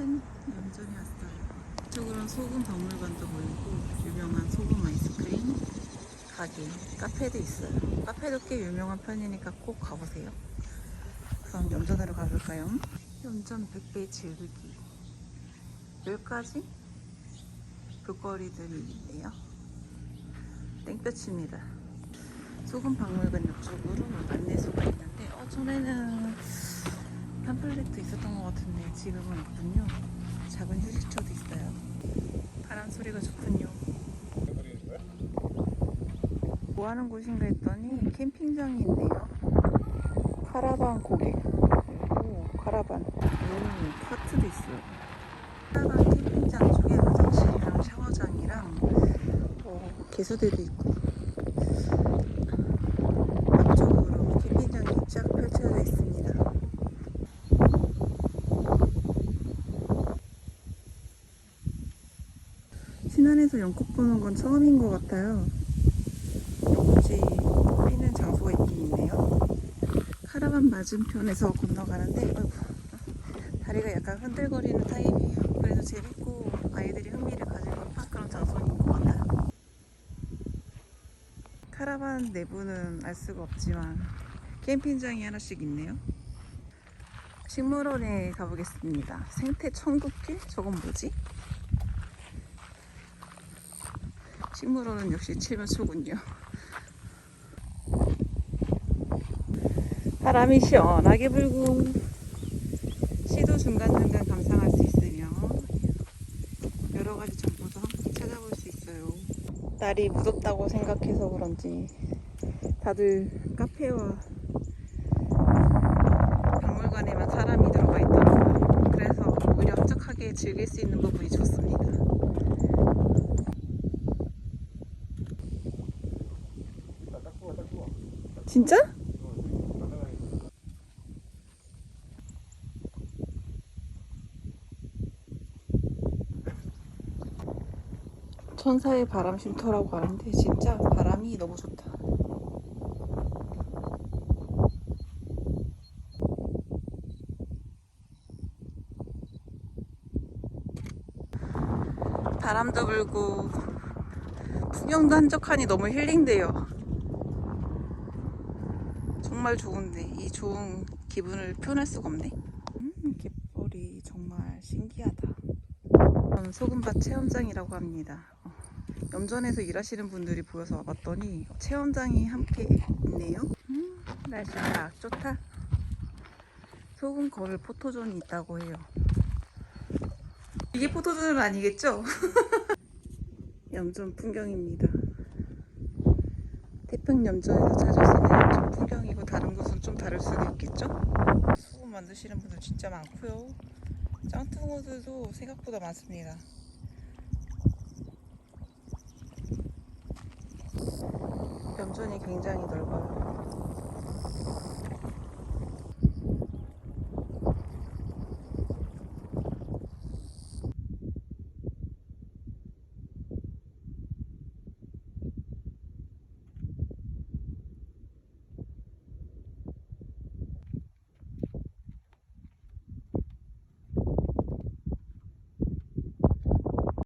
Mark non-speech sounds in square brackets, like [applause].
큰 염전이 왔어요. 이쪽으로는 소금 박물관도 보이고 유명한 소금 아이스크림 가게, 카페도 있어요. 카페도 꽤 유명한 편이니까 꼭 가보세요. 그럼 염전으로 가볼까요? 염전 100배 즐기기 몇 가지 볼거리들이 있네요. 땡볕입니다. 소금 박물관 옆쪽으로 안내소가 있는데 어, 전에는 팜플렛도 있었던 것 같은데 지금은 없군요. 작은 휴식처도 있어요. 바람 소리가 좋군요. 뭐 하는 곳인가 했더니 캠핑장이 있네요. 카라반 고객. 오, 카라반. 오, 카트도 있어요. 카라반 캠핑장 쪽에 화장실이랑 샤워장이랑 어, 개수대도 있고 앞쪽으로 캠핑장이 쫙 펼쳐져 있습니다. 신안에서 연꽃 보는 건 처음인 것 같아요. 연꽃이 피는 장소가 있긴 있네요. 카라반 맞은편에서 건너가는데 어이구, 다리가 약간 흔들거리는 타입이에요. 그래서 재밌고 아이들이 흥미를 가질 법한 그런 장소인 것 같아요. 카라반 내부는 알 수가 없지만 캠핑장이 하나씩 있네요. 식물원에 가보겠습니다. 생태 천국길? 저건 뭐지? 식물원은 역시 칠면초군요. 바람이 시원하게 불고 시도 중간중간 감상할 수 있으며 여러 가지 정보도 함께 찾아볼 수 있어요. 날이 무덥다고 생각해서 그런지 다들 카페와 박물관에만 사람이 들어가 있더라고요. 그래서 오히려 한적하게 즐길 수 있는 부분이 좋습니다. 진짜? 천사의 바람 쉼터라고 하는데 진짜 바람이 너무 좋다. 바람도 불고 풍경도 한적하니 너무 힐링돼요. 정말 좋은데 이 좋은 기분을 표현할 수가 없네. 음, 갯벌이 정말 신기하다. 소금밭 체험장이라고 합니다. 어, 염전에서 일하시는 분들이 보여서 와봤더니 체험장이 함께 있네요. 음, 날씨 딱 좋다. 소금 거를 포토존이 있다고 해요. 이게 포토존은 아니겠죠? [laughs] 염전 풍경입니다. 태평 염전에서 찾을 수 있는 염전 풍경이고 다른 곳은 좀 다를 수도 있겠죠? 소금 만드시는 분들 진짜 많고요. 짱뚱어들도 생각보다 많습니다. 염전이 굉장히 넓어요.